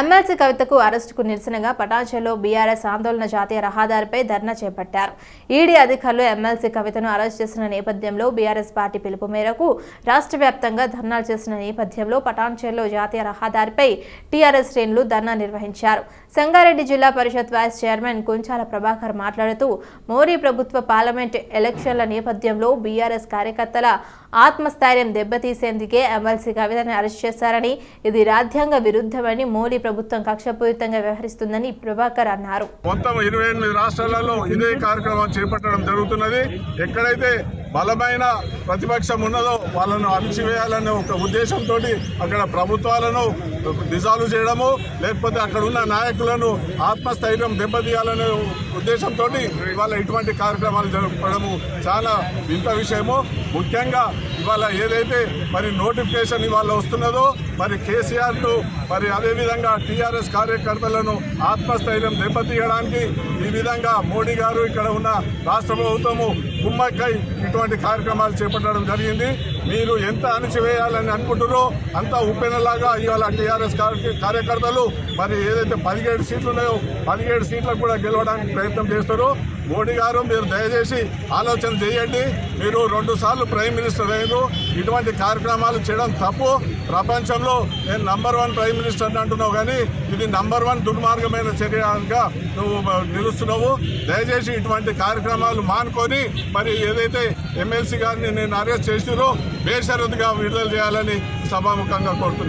MLC కవితకు అరెస్టుకు నిరసనగా పటాన్చెలో బీఆర్ఎస్ ఆందోళన జాతీయ రహదారిపై ధర్నా చేపట్టారు. ఈడీ అధికారులు ఎమ్మెల్సీ కవితను అరెస్ట్ చేసిన నేపథ్యంలో బీఆర్ఎస్ పార్టీ పిలుపు మేరకు రాష్ట్ర వ్యాప్తంగా ధర్నాలు చేసిన నేపథ్యంలో పటాన్చెలో జాతీయ రహదారిపై టీఆర్ఎస్ శ్రేణులు ధర్నా నిర్వహించారు. సంగారెడ్డి జిల్లా పరిషత్ వైస్ చైర్మన్ కుంచాల ప్రభాకర్ మాట్లాడుతూ మోడీ ప్రభుత్వ పార్లమెంట్ ఎలక్షన్ల నేపథ్యంలో బీఆర్ఎస్ కార్యకర్తల ఆత్మస్థైర్యం దెబ్బతీసేందుకే ఎమ్మెల్సీ కవితను అరెస్ట్ చేశారని ఇది రాజ్యాంగ విరుద్ధమని మోడీ ప్రభుత్వం కక్షపూరితంగా వ్యవహరిస్తుందని ప్రభాకర్ అన్నారు. మొత్తం ఇరవై ఎనిమిది రాష్ట్రాలలో ఇదే కార్యక్రమం చేపట్టడం జరుగుతున్నది. ఎక్కడైతే బలమైన ప్రతిపక్షం ఉన్నదో వాళ్ళను అణిచివేయాలనే ఒక ఉద్దేశంతో అక్కడ ప్రభుత్వాలను డిజాల్వ్ చేయడము లేకపోతే అక్కడ ఉన్న నాయకులను ఆత్మస్థైర్యం దెబ్బతీయాలనే ఉద్దేశంతో ఇవాళ ఇటువంటి కార్యక్రమాలు జరపడము చాలా వింత విషయము. ముఖ్యంగా ఇవాళ ఏదైతే మరి నోటిఫికేషన్ ఇవాళ వస్తున్నదో మరి కేసీఆర్ను మరి అదేవిధంగా టీఆర్ఎస్ కార్యకర్తలను ఆత్మస్థైర్యం దెబ్బతీయడానికి ఈ విధంగా మోడీ గారు ఇక్కడ ఉన్న రాష్ట్ర ప్రభుత్వము కుమ్మక్కై ఇటువంటి కార్యక్రమాలు చేపట్టడం జరిగింది. మీరు ఎంత అణిచివేయాలని అనుకుంటున్నారో అంత ఉప్పెనలాగా ఇవాళ టీఆర్ఎస్ కార్యకర్తలు మరి ఏదైతే పదిహేడు సీట్లు ఉన్నాయో పదిహేడు సీట్లకు కూడా గెలవడానికి ప్రయత్నం చేస్తారు మోడీ గారు మీరు దయచేసి ఆలోచన చేయండి. మీరు రెండు సార్లు ప్రైమ్ మినిస్టర్ అయ్యారు. ఇటువంటి కార్యక్రమాలు చేయడం తప్పు. ప్రపంచంలో నేను నంబర్ వన్ ప్రైమ్ మినిస్టర్ అని అంటున్నావు కానీ ఇది నంబర్ వన్ దుర్మార్గమైన చర్యగా నువ్వు నిలుస్తున్నావు. దయచేసి ఇటువంటి కార్యక్రమాలు మానుకొని మరి ఏదైతే ఎమ్మెల్సీ గారిని నేను అరెస్ట్ చేసిరో బేషరతుగా విడుదల చేయాలని సభాముఖంగా కోరుతున్నాను.